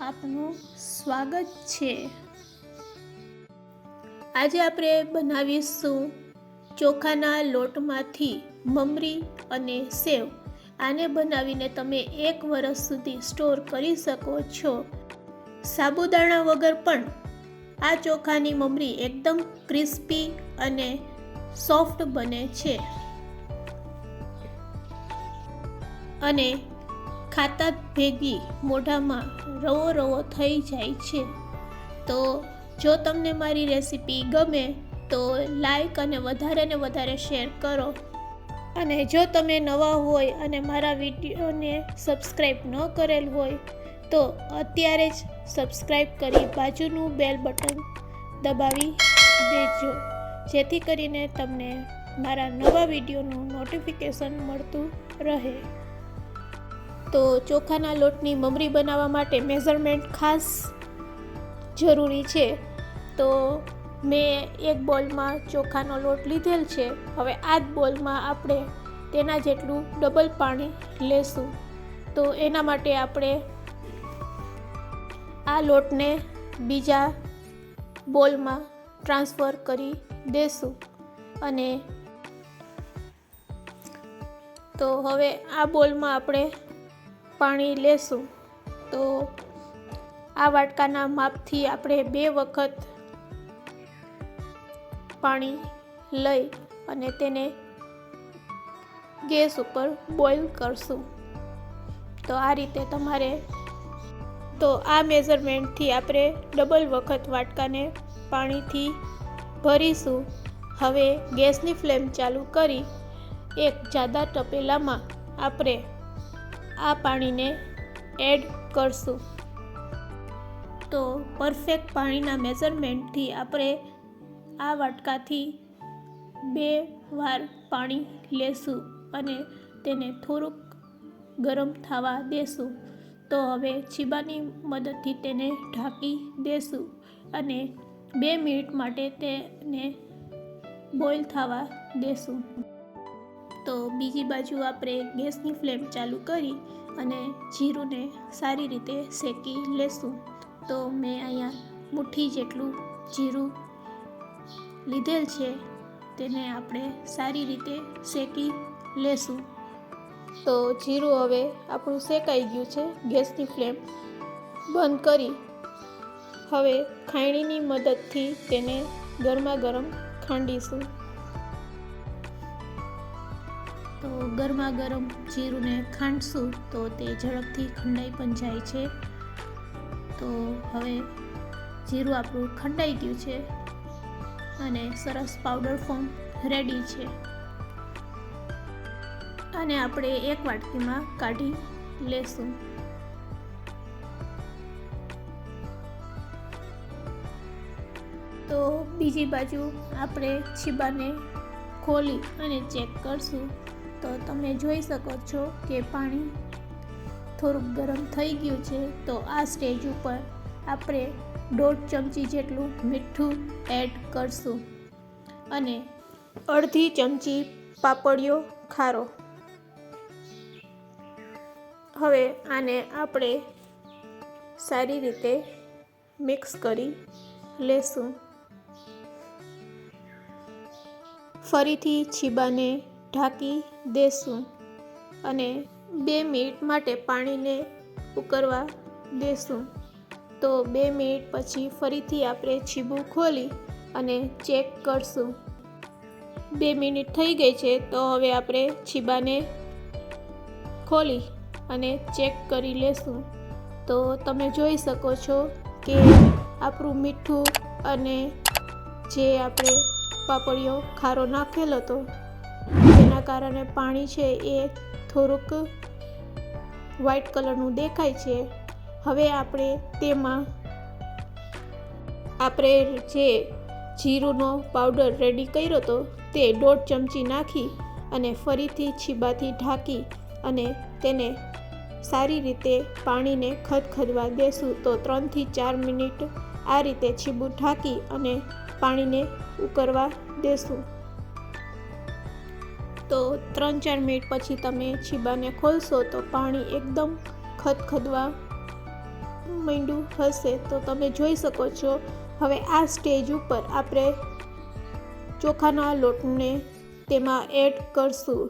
આપનું સ્વાગત છે. આજે આપણે બનાવીશું ચોખાના લોટમાંથી મમરી અને સેવ. આને બનાવીને તમે એક વર્ષ સુધી સ્ટોર કરી શકો છો. સાબુદાણા વગર પણ આ ચોખાની મમરી એકદમ ક્રિસ્પી અને સોફ્ટ બને છે. અને ખાતા ભેગી મોઢામાં રવો રવો થઈ જાય છે. તો જો તમને મારી રેસીપી ગમે, તો લાઈક અને વધારે ને વધારે શેર કરો. અને જો તમે નવા હોય અને મારા વિડીયોને સબસ્ક્રાઈબ ન કરેલ હોય, તો અત્યારે જ સબસ્ક્રાઈબ કરી બાજુનું બેલ બટન દબાવી દેજો. જેથી કરીને તમને મારા નવા વિડીયોનું નોટિફિકેશન મળતું રહે. તો ચોખાના લોટની મમરી બનાવવા માટે મેઝરમેન્ટ ખાસ જરૂરી છે. તો મેં એક બોલમાં ચોખાનો લોટ લીધેલ છે. હવે આ જ બોલમાં આપણે તેના જેટલું ડબલ પાણી લેશું. તો એના માટે આપણે આ લોટને બીજા બોલમાં ટ્રાન્સફર કરી દેશું. અને તો હવે આ બોલમાં આપણે પાણી લેશું. તો આ વાટકાના માપથી આપણે બે વખત પાણી લઈ અને તેને ગેસ ઉપર બોઇલ કરશું. તો આ રીતે તમારે તો આ મેઝરમેન્ટથી આપણે ડબલ વખત વાટકાને પાણીથી ભરીશું. હવે ગેસની ફ્લેમ ચાલુ કરી એક જાદા તપેલામાં આપણે આ પાણીને એડ કરશું. તો પરફેક્ટ પાણીના મેઝરમેન્ટથી આપણે આ વાટકાથી બે વાર પાણી લેશું અને તેને થોડુંક ગરમ થવા દેશું. તો હવે છીબાની મદદથી તેને ઢાંકી દેશું અને બે મિનિટ માટે તેને બોઇલ થવા દેશું. તો બીજી બાજુ આપણે ગેસની ફ્લેમ ચાલુ કરી અને જીરુંને સારી રીતે શેકી લેશું. તો મેં અહીંયા મુઠ્ઠી જેટલું જીરું લીધેલ છે તેને આપણે સારી રીતે શેકી લેશું. તો જીરું હવે આપણું શેકાઈ ગયું છે ગેસની ફ્લેમ બંધ કરી. હવે ખાયણીની મદદથી તેને ગરમા ગરમ ખાંડીશું. તો ગરમા ગરમ જીરુંને ખાંડશું તો તે ઝડપથી ખંડાઈ પણ જાય છે. તો હવે જીરું આપણું ખંડાઈ ગયું છે અને સરસ પાવડર ફોર્મ રેડી છે. અને આપણે એક વાટકીમાં કાઢી લેશું. તો બીજી બાજુ આપણે છીબાને ખોલી અને ચેક કરશું. તો તમે જોઈ શકો છો કે પાણી થોડુંક ગરમ થઈ ગયું છે. તો આ સ્ટેજ ઉપર આપણે દોઢ ચમચી જેટલું મીઠું એડ કરશું. અને અડધી ચમચી પાપડિયો ખારો. હવે આને આપણે સારી રીતે મિક્સ કરી લેશું. ફરીથી છીબાને ઢાંકી દેશું અને બે મિનિટ માટે પાણીને ઉકળવા દેશું તો બે મિનિટ પછી ફરીથી આપણે છીબું ખોલી અને ચેક કરશું. બે મિનિટ થઈ ગઈ છે તો હવે આપણે છીબાને ખોલી અને ચેક કરી લેશું. તો તમે જોઈ શકો છો કે આપણું મીઠું અને જે આપણે પાપડીઓ ખારો નાખેલો હતો તેના કારણે પાણી છે એ થોડુંક વ્હાઈટ કલરનું દેખાય છે. હવે આપણે તેમાં આપણે જે જીરુંનો પાવડર રેડી કર્યો હતો તે દોઢ ચમચી નાખી અને ફરીથી છીબાથી ઢાંકી અને તેને સારી રીતે પાણીને ખદખદવા દેશું. તો ત્રણથી ચાર મિનિટ આ રીતે છીબું ઢાંકી અને પાણીને ઉકળવા દેશું. તો ત્રણ ચાર મિનિટ પછી તમે છીબાને ખોલશો તો પાણી એકદમ ખદખદવા માંડ્યું હશે. તો તમે જોઈ શકો છો, હવે આ સ્ટેજ ઉપર આપણે ચોખાના લોટને તેમાં એડ કરશું.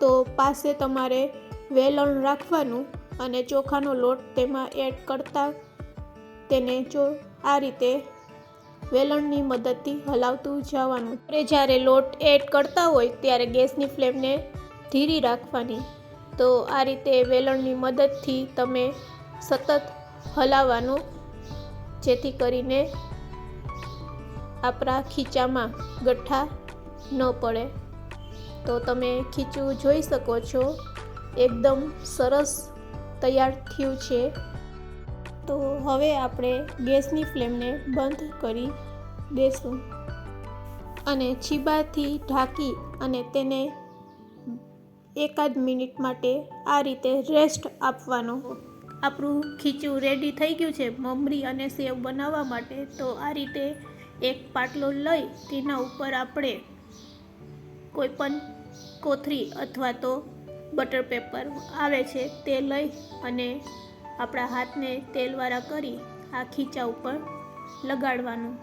તો પાસે તમારે વેલણ રાખવાનું અને ચોખાનો લોટ તેમાં એડ કરતાં તેને જો આ રીતે વેલણની મદદથી હલાવતું જવાનું. આપણે જ્યારે લોટ એડ કરતા હોય ત્યારે ગેસની ફ્લેમને ધીરી રાખવાની. તો આ રીતે વેલણની મદદથી તમે સતત હલાવવાનું, જેથી કરીને આપણા ખીચામાં ગઠ્ઠા ન પડે. તો તમે ખીચું જોઈ શકો છો. એકદમ સરસ તૈયાર થયું છે. તો હવે આપણે ગેસની ફ્લેમને બંધ કરી દેશું. અને છીબાથી ઢાંકી અને તેને એકાદ મિનિટ માટે આ રીતે રેસ્ટ આપવાનો. આપણું ખીચું રેડી થઈ ગયું છે મમરી અને સેવ બનાવવા માટે. તો આ રીતે એક પાટલો લઈ તેના ઉપર આપણે કોઈપણ કોથરી અથવા તો બટર પેપર આવે છે તે લઈ અને આપણા હાથને તેલવાળા કરી આ ખીચા ઉપર લગાડવાનું.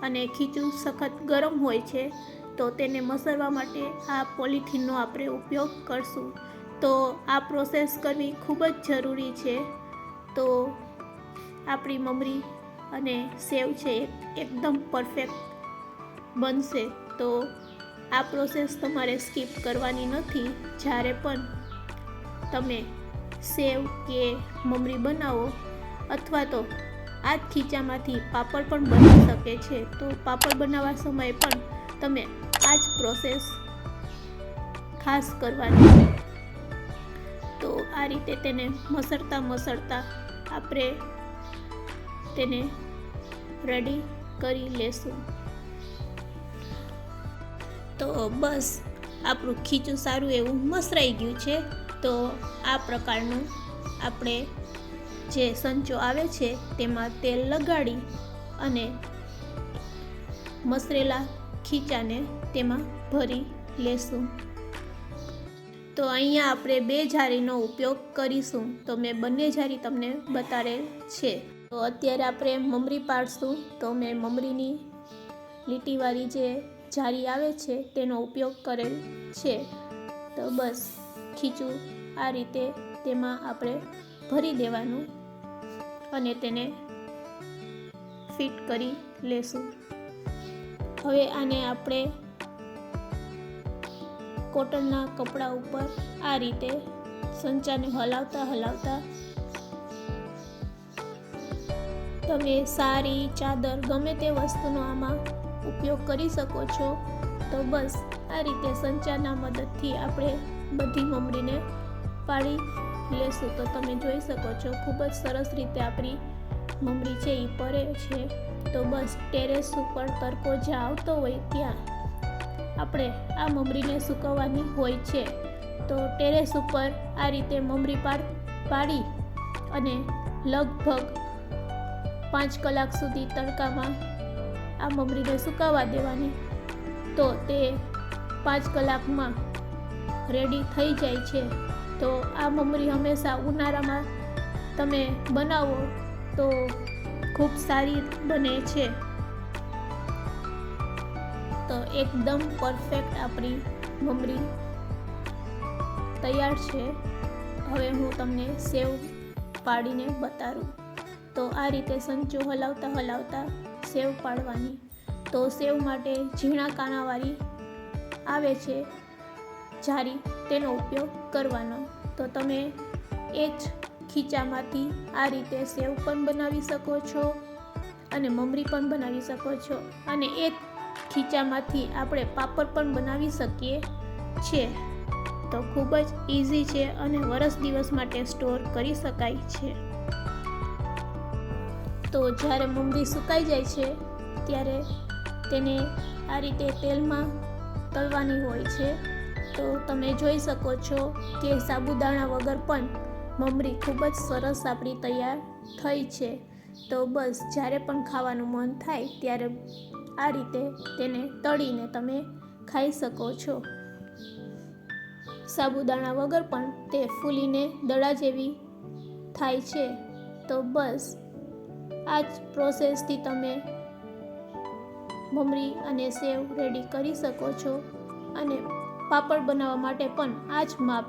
અને ખીચું સખત ગરમ હોય છે, તો તેને મસળવા માટે આ પોલિથીનનો આપણે ઉપયોગ કરશું. તો આ પ્રોસેસ કરવી ખૂબ જ જરૂરી છે. તો આપણી મમરી અને સેવ છે એકદમ પરફેક્ટ બનશે. તો આ પ્રોસેસ તમારે સ્કીપ કરવાની નથી. જ્યારે પણ તમે સેવ કે મમરી બનાવો અથવા તો આ જ ખીચામાંથી પાપડ પણ બની શકે છે. તો પાપડ બનાવવા સમયે પણ તમે આ જ પ્રોસેસ ખાસ કરવાની. તો આ રીતે તેને મસળતા મસળતા આપણે તેને રેડી કરી લેશું. તો બસ, આપણું ખીચું સારું એવું મસરાઈ ગયું છે. તો આ પ્રકારનું આપણે જે સંચો આવે છે, તેમાં તેલ લગાડી અને મસરેલા ખીચાને તેમાં ભરી લેશું. તો અહીંયા આપણે બે જારીનો ઉપયોગ કરીશું. તો મેં બંને જારી તમને બતાડેલ છે. તો અત્યારે આપણે મમરી પાડશું. તો મેં મમરીની લીટીવાળી જે જારી આવે છે, તેનો ઉપયોગ કરેલ છે. તો બસ. ખીચું આ રીતે તેમાં આપણે ભરી દેવાનું અને તેને ફિટ કરી લેશું. હવે આને આપણે કોટનના કપડા ઉપર આ રીતે સંચાને હલાવતા હલાવતા તમે સારી ચાદર ગમે તે વસ્તુનો આમાં ઉપયોગ કરી શકો છો, તો બસ આ રીતે સંચાના મદદથી આપણે બધી મમરીને પાડી લેશું. તો તમે જોઈ શકો છો, ખૂબ જ સરસ રીતે આપણી મમરી છે એ પરે છે. તો બસ ટેરેસ ઉપર તડકો જ્યાં આવતો હોય ત્યાં આપણે આ મમરીને સૂકવવાની હોય છે. તો ટેરેસ ઉપર આ રીતે મમરી પાર પાડી અને લગભગ પાંચ કલાક સુધી તડકામાં આ મમરીને સુકાવા દેવાની. તો તે પાંચ કલાકમાં રેડી થઈ જાય છે. તો આ મમરી હંમેશા ઉનાળામાં તમે બનાવો તો ખૂબ સારી બને છે. તો એકદમ પરફેક્ટ આપણી મમરી તૈયાર છે. હવે હું તમને સેવ પાડીને બતાડું તો આ રીતે સંચો હલાવતા હલાવતા સેવ પાડવાની. તો સેવ માટે ઝીણા કાણાવાળી આવે છે. જારી તેનો ઉપયોગ કરવાનો. તો તમે એ જ ખીચામાંથી આ રીતે સેવ પણ બનાવી શકો છો અને મમરી પણ બનાવી શકો છો. અને એ જ ખીચામાંથી આપણે પાપડ પણ બનાવી શકીએ છીએ. તો ખૂબ જ ઇઝી છે અને વરસ દિવસ માટે સ્ટોર કરી શકાય છે. તો જ્યારે મમરી સુકાઈ જાય છે, ત્યારે તેને આ રીતે તેલમાં તળવાની હોય છે. તો તમે જોઈ શકો છો કે સાબુદાણા વગર પણ મમરી ખૂબ જ સરસ આપણી તૈયાર થઈ છે. તો બસ, જ્યારે પણ ખાવાનું મન થાય ત્યારે આ રીતે તેને તળીને તમે ખાઈ શકો છો. સાબુદાણા વગર પણ તે ફૂલીને દડા જેવી થાય છે. તો બસ, આ જ પ્રોસેસથી તમે મમરી અને સેવ રેડી કરી શકો છો અને પાપડ બનાવવા માટે પણ આ જ માપ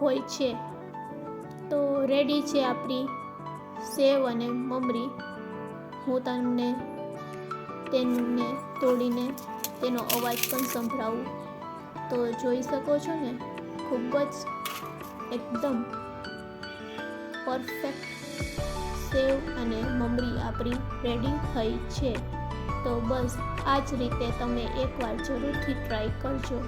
હોય છે. તો રેડી છે આપણી સેવ અને મમરી. હું તમને તેને તોડીને તેનો અવાજ પણ સંભળાવું. તો જોઈ શકો છો ને, ખૂબ જ એકદમ પરફેક્ટ સેવ અને મમરી આપણી રેડી થઈ છે. તો બસ આ જ રીતે તમે એકવાર જરૂરથી ટ્રાય કરજો.